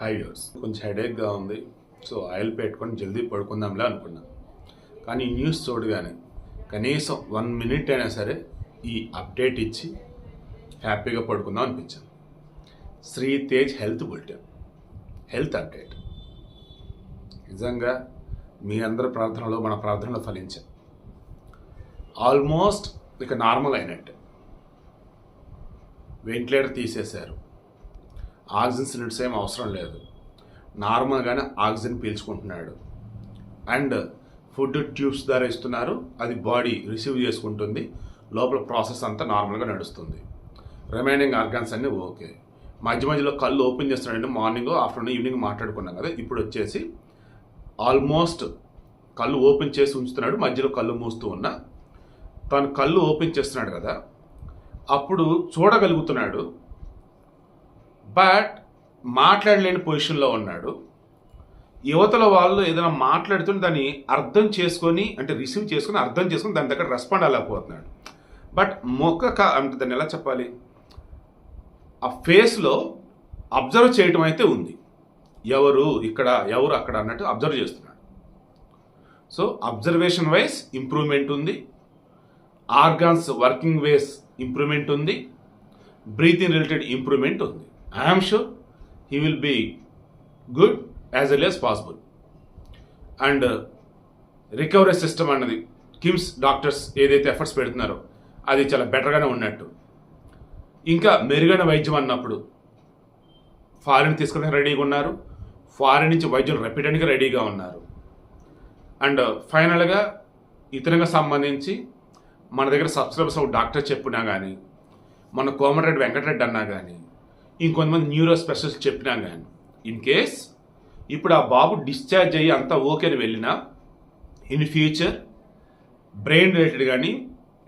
High yours కొంచెం హెడేక్గా ఉంది. So oil పెట్టుకొని జల్దీ పడుకుందాంలే అనుకున్నాను కానీ న్యూస్ చూడగానే కనీసం వన్ మినిట్ అయినా సరే ఈ అప్డేట్ ఇచ్చి హ్యాపీగా పడుకుందాం అనిపించింది Sri Tej health bulletin. Health update. నిజంగా మీ అందరి ప్రార్థనలో మన ప్రార్థనలో ఫలించాం. ఆల్మోస్ట్ ఇక నార్మల్ అయినట్టు. వెంటిలేటర్ తీసేశారు. ఆక్సిజన్ సిలిండర్స్ ఏం అవసరం లేదు. నార్మల్గానే ఆక్సిజన్ పీల్చుకుంటున్నాడు. అండ్ ఫుడ్ ట్యూబ్స్ ద్వారా ఇస్తున్నారు. అది బాడీ రిసీవ్ చేసుకుంటుంది. లోపల ప్రాసెస్ అంతా నార్మల్గా నడుస్తుంది. రిమైనింగ్ ఆర్గాన్స్ అన్నీ ఓకే. మధ్య మధ్యలో కళ్ళు ఓపెన్ చేస్తున్నాడు మార్నింగ్ ఆఫ్టర్నూన్ ఈవినింగ్ మాట్లాడుకున్నాం కదా. ఇప్పుడు వచ్చేసి ఆల్మోస్ట్ కళ్ళు ఓపెన్ చేసి ఉంచుతున్నాడు. మధ్యలో కళ్ళు మూస్తూ ఉన్నా. తను కళ్ళు ఓపెన్ చేస్తున్నాడు కదా. అప్పుడు చూడగలుగుతున్నాడు. బట్ మాట్లాడలేని పొజిషన్లో ఉన్నాడు. యువతల వాళ్ళు ఏదైనా మాట్లాడుతుంటే దాన్ని అర్థం చేసుకొని అంటే రిసీవ్ చేసుకొని అర్థం చేసుకొని దాని దగ్గర రెస్పాండ్ అవ్వకపోతున్నాడు బట్ మొక్క కా అంటే దాన్ని ఎలా చెప్పాలి? ఆ ఫేస్లో అబ్జర్వ్ చేయటం అయితే ఉంది. ఎవరు ఇక్కడ ఎవరు అక్కడ అన్నట్టు అబ్జర్వ్ చేస్తున్నాడు. సో అబ్జర్వేషన్ వైజ్ ఇంప్రూవ్మెంట్ ఉంది. ఆర్గాన్స్ వర్కింగ్ వేస్ ఇంప్రూవ్మెంట్ ఉంది. బ్రీతింగ్ రిలేటెడ్ ఇంప్రూవ్మెంట్ ఉంది. I'm sure he will be good as well as possible and recovery system అన్నది కిమ్స్ డాక్టర్స్ ఏదైతే ఎఫర్ట్స్ పెడుతున్నారో అది చాలా బెటర్గానే ఉన్నట్టు. ఇంకా మెరుగైన వైద్యం అన్నప్పుడు ఫారిన్ తీసుకోవడానికి రెడీగా ఉన్నారు. ఫారిన్ నుంచి వైద్యులు రప్పించడానికి రెడీగా ఉన్నారు. అండ్ ఫైనల్గా ఇతరులకు సంబంధించి మన దగ్గర సబ్స్క్రైబర్స్ ఒక డాక్టర్ చెప్పినా కానీ మన కోమరెడ్డి వెంకటరెడ్డి అన్నా కానీ ఇంకొంతమంది న్యూరో స్పెషలిస్ట్ చెప్పినా కానీ ఇన్ కేస్ ఇప్పుడు ఆ బాబు డిశ్చార్జ్ అయ్యి అంతా ఓకే అని వెళ్ళినా ఇన్ ఫ్యూచర్ బ్రెయిన్ రిలేటెడ్ కానీ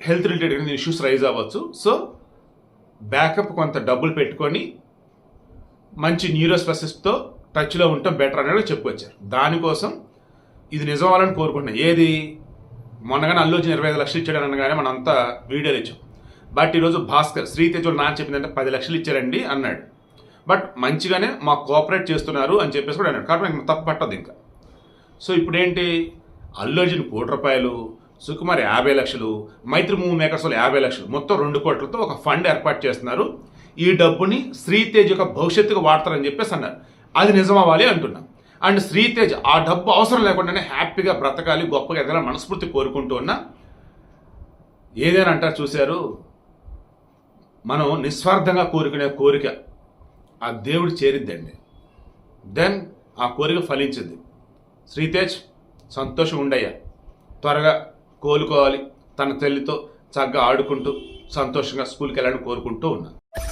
హెల్త్ రిలేటెడ్ కానీ ఇష్యూస్ రైజ్ అవ్వచ్చు. సో బ్యాకప్ కొంత డబ్బులు పెట్టుకొని మంచి న్యూరో స్పెషలిస్ట్తో టచ్లో ఉండటం బెటర్ అనేది చెప్పుకొచ్చారు. దానికోసం ఇది నిజం అవ్వాలని కోరుకుంటున్నాను ఏది? మొన్నగానే అల్లు వచ్చి ఇరవై ఐదు లక్షలు ఇచ్చాడు అనగానే మనంతా వీడియోలు ఇచ్చాం. బట్ ఈరోజు భాస్కర్ శ్రీతేజులు నాన్న చెప్పిందంటే పది లక్షలు ఇచ్చారండి అన్నాడు. బట్ మంచిగానే మాకు కోఆపరేట్ చేస్తున్నారు అని చెప్పేసి కూడా అన్నాడు. కాబట్టి నాకు తప్పు పట్టదు ఇంకా. సో ఇప్పుడేంటి? అల్లు అర్జున్ కోటి రూపాయలు సుకుమార్ యాభై లక్షలు మైత్రి మూవీ మేకర్స్ వాళ్ళు యాభై లక్షలు మొత్తం రెండు కోట్లతో ఒక ఫండ్ ఏర్పాటు చేస్తున్నారు. ఈ డబ్బుని శ్రీతేజ్ యొక్క భవిష్యత్తుకు వాడతారని చెప్పేసి అన్నారు. అది నిజం అవ్వాలి అంటున్నాం. అండ్ శ్రీతేజ్ ఆ డబ్బు అవసరం లేకుండానే హ్యాపీగా బ్రతకాలి గొప్పగా ఎదగాలని మనస్ఫూర్తి కోరుకుంటూ ఉన్నా. ఏదైనా అంటారు చూశారు? మనం నిస్వార్థంగా కోరుకునే కోరిక ఆ దేవుడు చేరిద్దండి. దెన్ ఆ కోరిక ఫలించింది. శ్రీతేజ్ సంతోషం ఉండయ్యా. త్వరగా కోలుకోవాలి. తన తల్లితో చక్కగా ఆడుకుంటూ సంతోషంగా స్కూల్కి వెళ్ళాలని కోరుకుంటూ ఉన్నాను.